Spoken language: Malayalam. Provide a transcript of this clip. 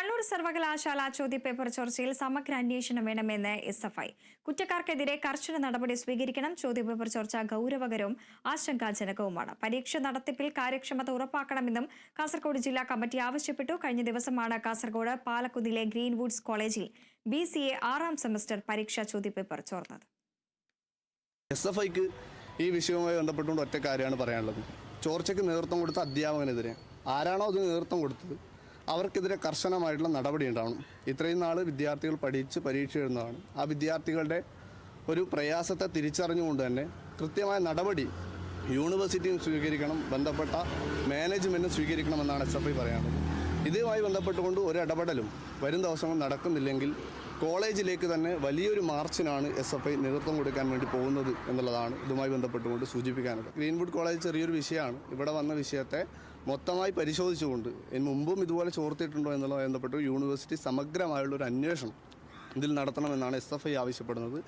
കണ്ണൂർ സർവകലാശാല ചോദ്യപേപ്പർ ചോർച്ചയിൽ സമഗ്ര അന്വേഷണം വേണമെന്ന് എസ് എഫ് ഐ. കുറ്റക്കാർക്കെതിരെ കർശന നടപടി സ്വീകരിക്കണം ചോദ്യപേപ്പർ ചോർച്ച ഗൗരവകരവും ആശങ്കാജനകവുമാണ്. പരീക്ഷ നടത്തിപ്പിൽ കാര്യക്ഷമത ഉറപ്പാക്കണമെന്നും കാസർഗോഡ് ജില്ലാ കമ്മിറ്റി ആവശ്യപ്പെട്ടു. കഴിഞ്ഞ ദിവസമാണ് കാസർഗോഡ് പാലക്കുന്നിലെ ഗ്രീൻവുഡ്സ് കോളേജിൽ ബി സി എ ആറാം സെമസ്റ്റർ പരീക്ഷാ ചോദ്യപേപ്പർ ചോർന്നത്. എസ് എഫ് ഐക്ക് ഈ വിഷയവുമായി ബന്ധപ്പെട്ടുകൊണ്ട് ഒറ്റ കാര്യമാണ് പറയാനുള്ളത്. ചോർച്ചയ്ക്ക് നേതൃത്വം കൊടുത്ത അധ്യാപകനെതിരെ ആരാണോ അത് നേതൃത്വം കൊടുത്തത്? അവർക്കെതിരെ കർശനമായിട്ടുള്ള നടപടി ഉണ്ടാവണം. ഇത്രയും നാൾ വിദ്യാർത്ഥികൾ പഠിച്ച് പരീക്ഷ എഴുതുന്നതാണ്. ആ വിദ്യാർത്ഥികളുടെ ഒരു പ്രയാസത്തെ തിരിച്ചറിഞ്ഞുകൊണ്ട് തന്നെ കൃത്യമായ നടപടി യൂണിവേഴ്സിറ്റിയും സ്വീകരിക്കണം ബന്ധപ്പെട്ട മാനേജ്മെന്റും സ്വീകരിക്കണമെന്നാണ് എസ് എഫ് ഐ പറയാനുള്ളത്. ഇതുമായി ബന്ധപ്പെട്ടുകൊണ്ട് ഒരു ഇടപെടലും വരും ദിവസങ്ങൾ നടക്കുന്നില്ലെങ്കിൽ കോളേജിലേക്ക് തന്നെ വലിയൊരു മാർച്ചിനാണ് എസ് എഫ് ഐ നേതൃത്വം കൊടുക്കാൻ വേണ്ടി പോകുന്നത് എന്നുള്ളതാണ് ഇതുമായി ബന്ധപ്പെട്ടുകൊണ്ട് സൂചിപ്പിക്കാനുള്ളത്. ഗ്രീൻവുഡ് കോളേജ് ചെറിയൊരു വിഷയമാണ്. ഇവിടെ വന്ന വിഷയത്തെ മൊത്തമായി പരിശോധിച്ചുകൊണ്ട് മുമ്പും ഇതുപോലെ ചോർത്തിയിട്ടുണ്ടോ എന്നുള്ളതുമായി ബന്ധപ്പെട്ട് യൂണിവേഴ്സിറ്റി സമഗ്രമായുള്ളൊരു അന്വേഷണം ഇതിൽ നടത്തണമെന്നാണ് എസ് എഫ് ഐ ആവശ്യപ്പെടുന്നത്.